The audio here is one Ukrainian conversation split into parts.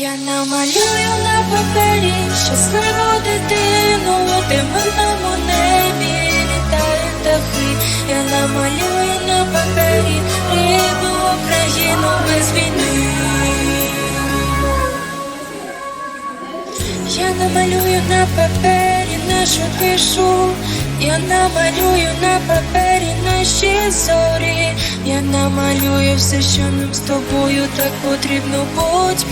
Я намалюю на папері щасливу дитину, у темному небі літають птахи. Я намалюю на папері рідну Україну без війни. Я намалюю на папері нашу тишу, я намалюю на папері наші зорі, я намалюю все, що нам з тобою так потрібно. Будь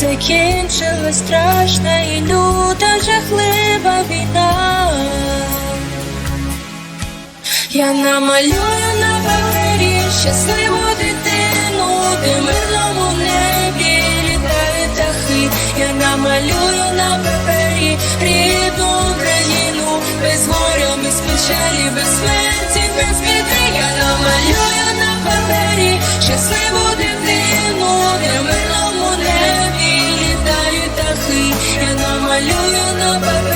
закінчилась страшна і люта жахлива війна. Я намалюю на папері щасливу дитину, де мирному небі літають дахи, Я намалюю на папері рідну Україну, без горя, без печалі, без смерті. Малюю на папері